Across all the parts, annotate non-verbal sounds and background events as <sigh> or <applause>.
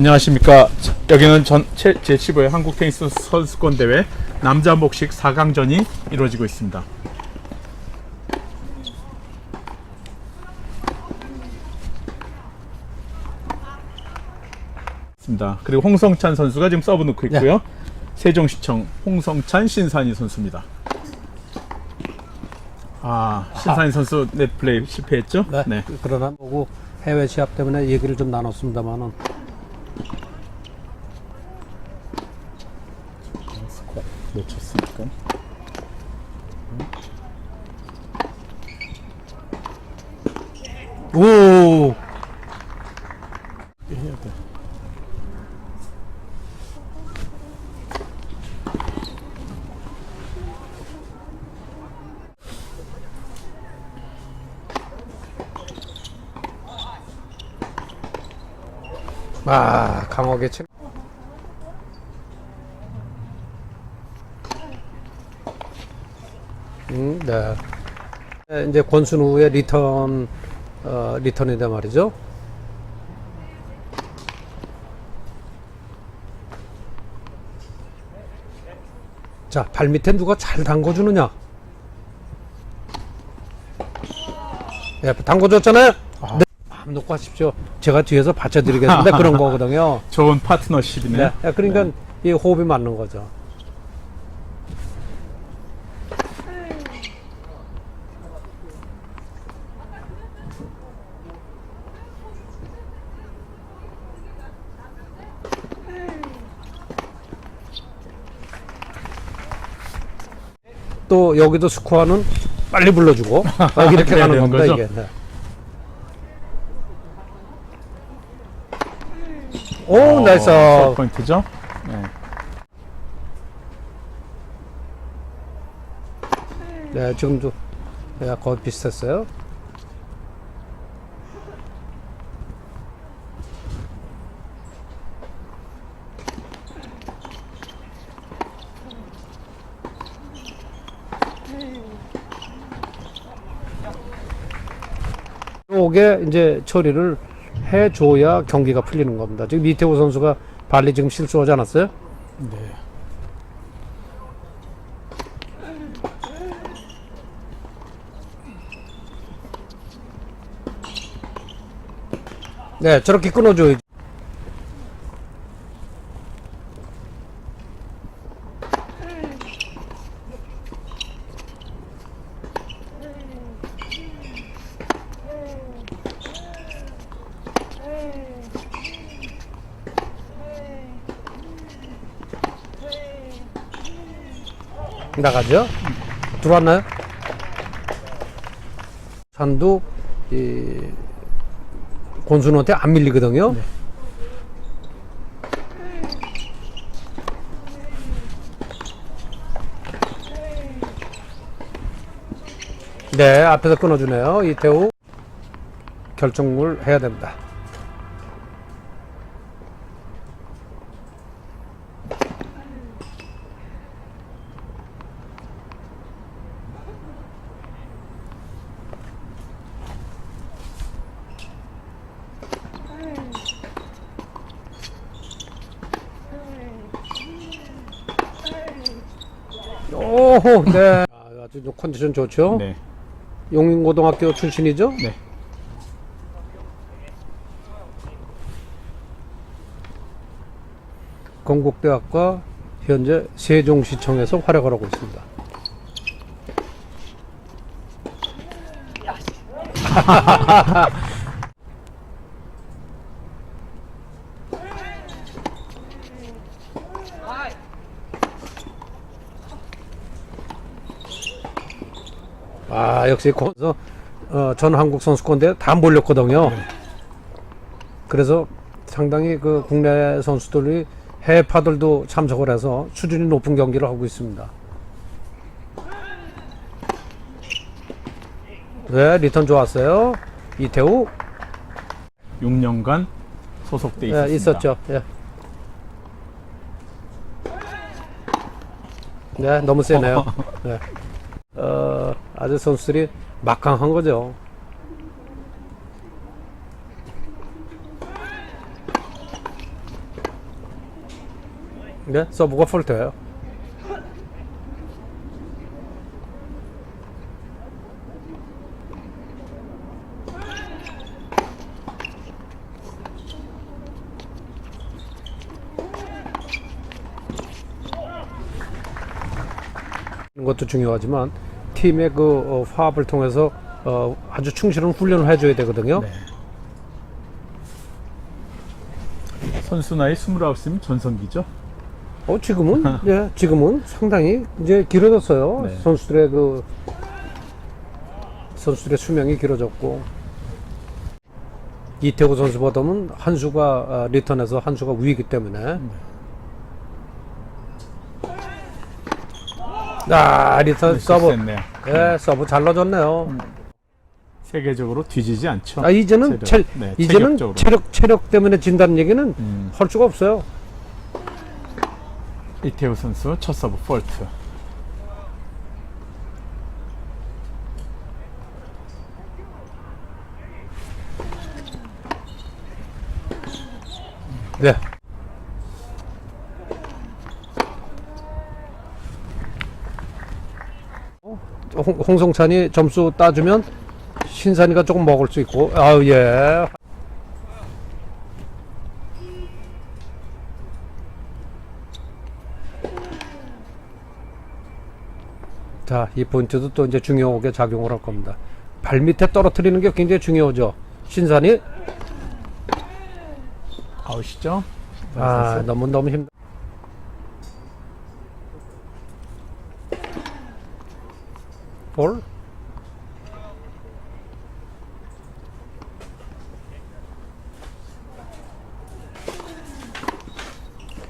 안녕하십니까. 여기는 전 제15회 한국 테니스 선수권 대회 남자 복식 4강전이 이루어지고 있습니다. 그리고 홍성찬 선수가 지금 서브 놓고 있고요. 세종시청 홍성찬 신산이 선수입니다. 아 신산이 선수 넷 플레이 실패했죠? 네. 그러나 보고 해외 시합 때문에 얘기를 좀 나눴습니다만은 스코어 놓쳤으니까. 오 해야 돼. 아, 강하게 치. 음, 네. 네, 이제 권순우의 리턴, 어, 리턴이다 말이죠. 자, 발 밑에 누가 잘 담궈주느냐? 예, 담궈줬잖아요? 네. 마음 놓고 하십시오. 제가 뒤에서 받쳐드리겠습니다. 그런 <laughs> 거거든요. 좋은 파트너십이네. 네. 야, 그러니까 이 호흡이 맞는 거죠. 또 여기도 스코어는 빨리 불러주고 아, <laughs> 이렇게 가는 되는 겁니다 거죠? 이게. 네. 오 나이스. 어, 포인트죠? 네. 네, 지금도 네, 거의 비슷했어요. 요게 이제 처리를 해줘야 경기가 풀리는 겁니다. 지금 이태호 선수가 발리 지금 실수하지 않았어요? 네. 네, 저렇게 끊어줘야지. 나가죠? 들어왔나요? 산도 이 권순우한테 안 밀리거든요. 네, 앞에서 끊어주네요. 이태우 결정을 해야 됩니다. 오호, 네. 아, 아주 좀 컨디션 좋죠? 네. 용인고등학교 출신이죠? 네. 건국대학과 현재 세종시청에서 활약을 하고 있습니다. <laughs> 아 역시 거기서 어, 전 한국 선수권대 다 몰렸거든요. 그래서 상당히 그 국내 선수들이 해외파들도 참석을 해서 수준이 높은 경기를 하고 있습니다. 네, 리턴 좋았어요. 이태우 6년간 소속돼 있었습니다. 네, 있었죠. 예. 네, 너무 세네요. <laughs> 네. 어, 아주 선수들이 막강한 거죠. 네, 서브가 폴트예요. 것도 중요하지만 팀의 그 어, 화합을 통해서 어, 아주 충실한 훈련을 해줘야 되거든요. 네. 선수 나이 29이면 전성기죠. 어 지금은 <laughs> 예 지금은 상당히 이제 길어졌어요 네. 선수들의 그 선수들의 수명이 길어졌고 이태호 선수보다는 한 수가 아, 리턴에서 한 수가 위기 때문에 아 리턴 서브. 예 서브 잘 넣어줬네요 세계적으로 뒤지지 않죠. 아 이제는 체, 체력, 네, 이제는 체격적으로. 체력 체력 때문에 진다는 얘기는 음, 할 수가 없어요 이태우 선수 첫 서브 폴트. 네. 어, 홍, 홍성찬이 점수 따주면 신산이가 조금 먹을 수 있고 아우 예. 자, 이 포인트도 또 이제 중요하게 작용을 할 겁니다. 발 밑에 떨어뜨리는 게 굉장히 중요하죠. 신산이 아웃이죠. 아, 너무 너무 힘. 볼?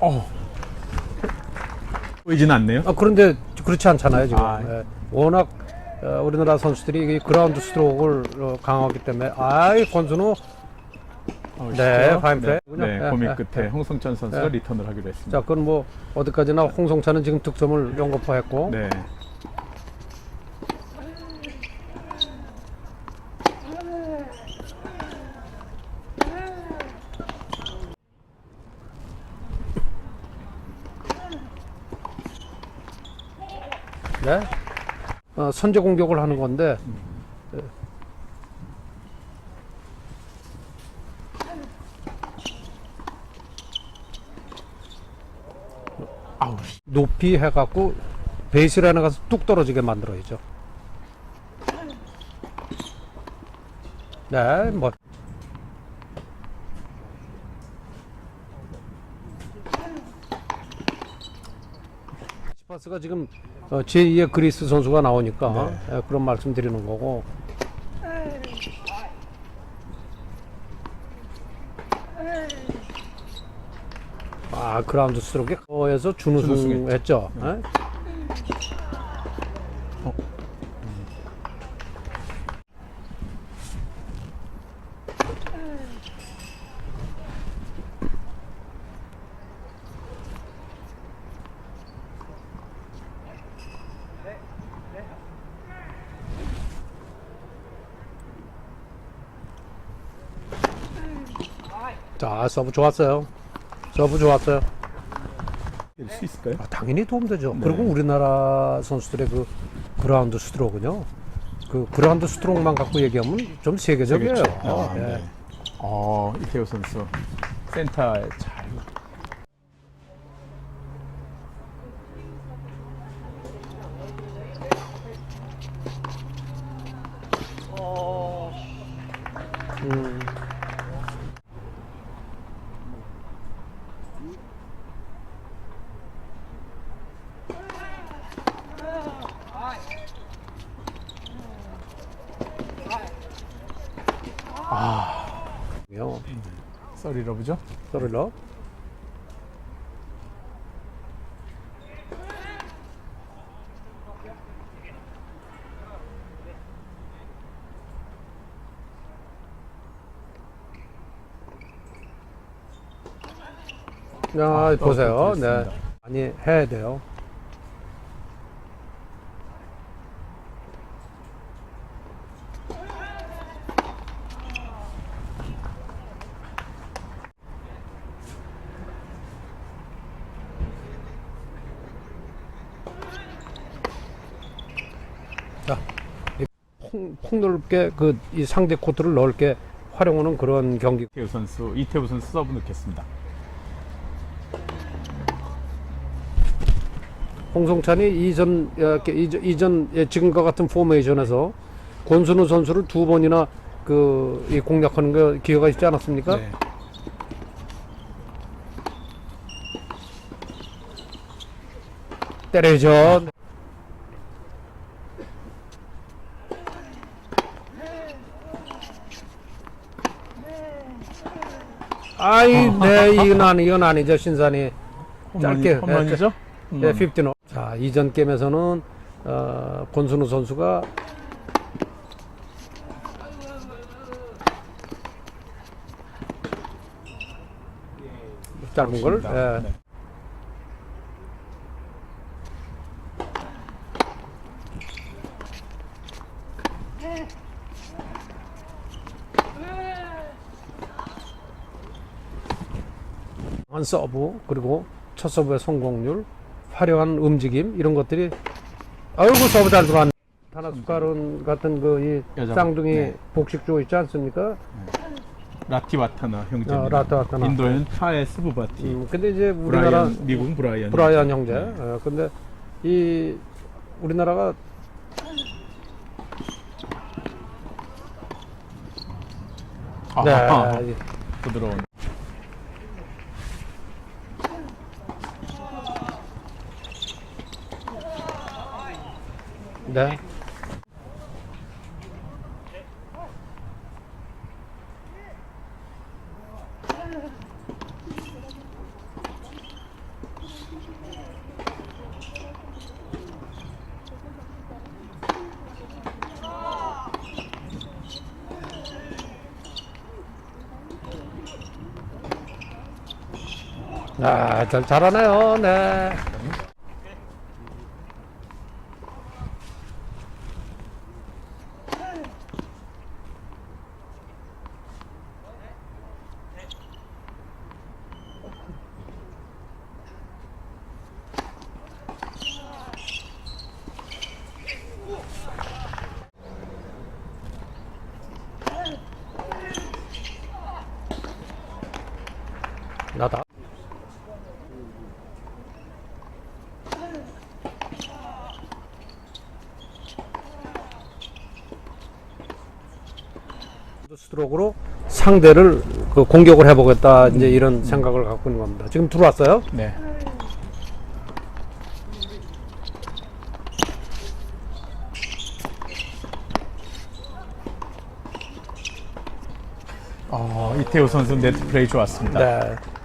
어. 보이진 않네요. 아 그런데 그렇지 않잖아요 지금. 아. 예. 워낙 어, 우리나라 선수들이 이 그라운드 스트로크를 어, 강하기 때문에 아이 권순우 아웃이죠. 네, 파인 플레이. 네, 네, 예, 고민 예, 끝에 예. 홍성천 선수가 예. 리턴을 하기로 했습니다. 자 그건 뭐 어디까지나 홍성찬은 지금 득점을 연거푸했고 네. 네. 어, 선제 공격을 하는 건데. 높이 해갖고 베이스라인에 가서 뚝 떨어지게 만들어야죠. 네, 뭐. 시파스가 지금 어, 제2의 그리스 선수가 나오니까 네. 예, 그런 말씀 드리는 거고. 아 그라운드 스트로크에서 준우승. 했죠. 예? 자 서브 좋았어요. 서브 좋았어요. 될수 있을까요? 아, 당연히 도움되죠. 네. 그리고 우리나라 선수들의 그 그라운드 스트로크는요. 그 그라운드 스트로크만 갖고 얘기하면 좀 세계적이에요. 아, 어, 예. 네. 어, 이태우 선수 센터에 잘 요 썰이 러브죠? 서를러 야, 보세요. 네. 많이 해야 돼요. 폭, 폭넓게 그 이 상대 코트를 넓게 활용하는 그런 경기. 이태우 선수, 이태우 선수 서브 넣겠습니다. 홍성찬이 이전 어, 이전, 이전 예, 지금과 같은 포메이션에서 권순우 선수를 두 번이나 그이 공략하는 거 기회가 있지 않았습니까? 네. 때려야죠. 아이, 네, 이건 아니, 이건 아니죠, 신산이. 짧게, 홈런이, 홈런이죠? 네, 15. 자, 이전 게임에서는 어, 권순우 선수가 짧은 걸 좋습니 네. 한 서브 그리고 첫 서브의 성공률, 화려한 움직임 이런 것들이 아이고 서브 잘 들어왔네. 타나스카른 같은 그 이 여자- 쌍둥이 네. 복식조 있지 않습니까? 라티와타나 형제. 어, 라티와타나. 인도는 파에 스부바티. 음, 근데 이제 우리나라 브라이언, 미국 브라이언. 브라이언 형제. 네. 어, 근데 이 우리나라가 아하, 네, 부드러운. 네. 아, 잘, 잘하네요. 네. 나다. 스트로크로 상대를 그 공격을 해보겠다 이제 이런 생각을 갖고 있는 겁니다. 지금 들어왔어요. 네. 어, 이태우 선수 네트 플레이 좋았습니다. 네.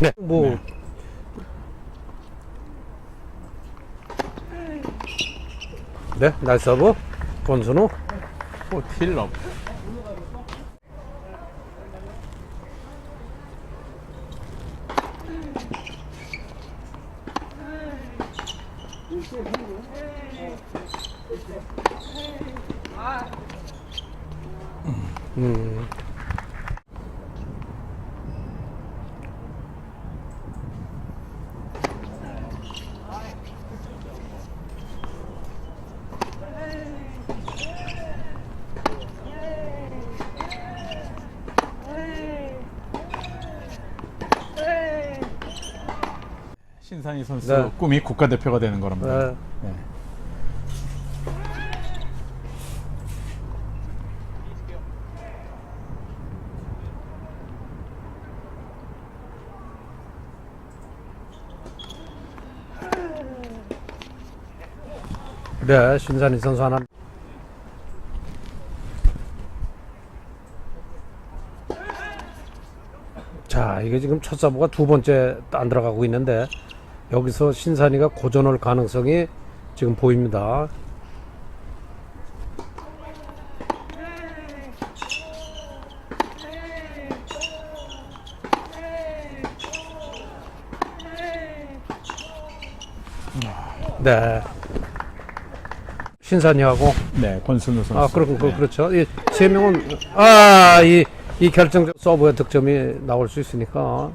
네. 뭐 네, 나이스 서브. 권순우. 오, 틸럽. 음. 신상희 선수 네. 꿈이 국가대표가 되는 거랍니다. 네. 네. 네, 신산희 선수 하나. 자, 이게 지금 첫 서브가 두 번째 안 들어가고 있는데 여기서 신산이가 고전할 가능성이 지금 보입니다. 네. 신산이하고 네 권순우 선수. 아 그렇군 네. 그렇죠. 이 세 명은 아이이 결정적 서브의 득점이 나올 수 있으니까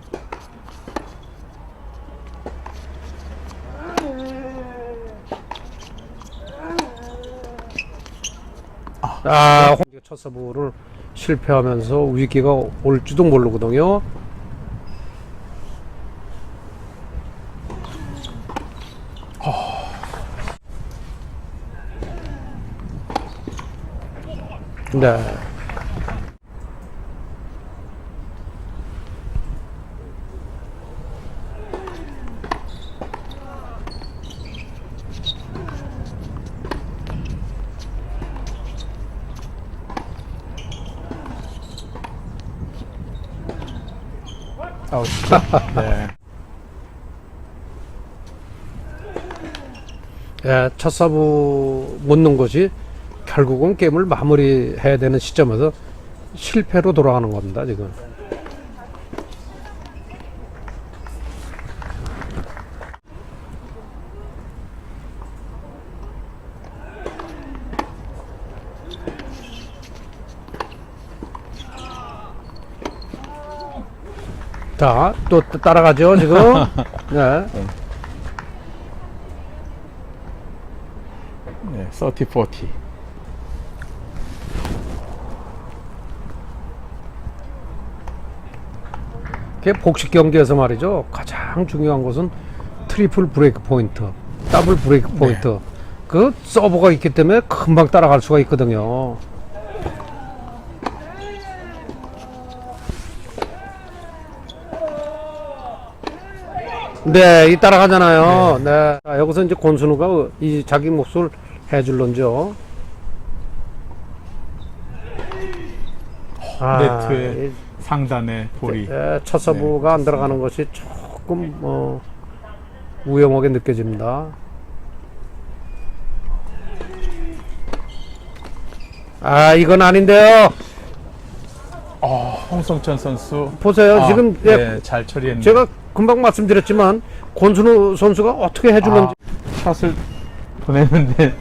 아, 홍- 첫 서브를 실패하면서 위기가 올지도 모르거든요. 네. 아웃이죠? 네. 예, 첫 서브 못 넣은 것이 결국은 게임을 마무리해야 되는 시점에서 실패로 돌아가는 겁니다, 지금. 자, 또 따라가죠, 지금. <laughs> 네. 네, 30, 40. 그게 복식 경기에서 말이죠. 가장 중요한 것은 트리플 브레이크 포인트, 더블 브레이크 포인트. 그 서버가 있기 때문에 금방 따라갈 수가 있거든요. 네, 이 따라가잖아요. 네. 자, 여기서 이제 권순우가 이 자기 몫을 해줄런죠. 아, 네트에 이- 상단에 볼이. 예, 첫 서브가 안 들어가는 것이 조금 어, 위험하게 느껴집니다. 아 이건 아닌데요. 어, 홍성천 선수. 보세요 아, 지금 예, 네, 잘 처리했네요. 제가 금방 말씀드렸지만 권순우 선수가 어떻게 해줄런지 아, 샷을 보내는데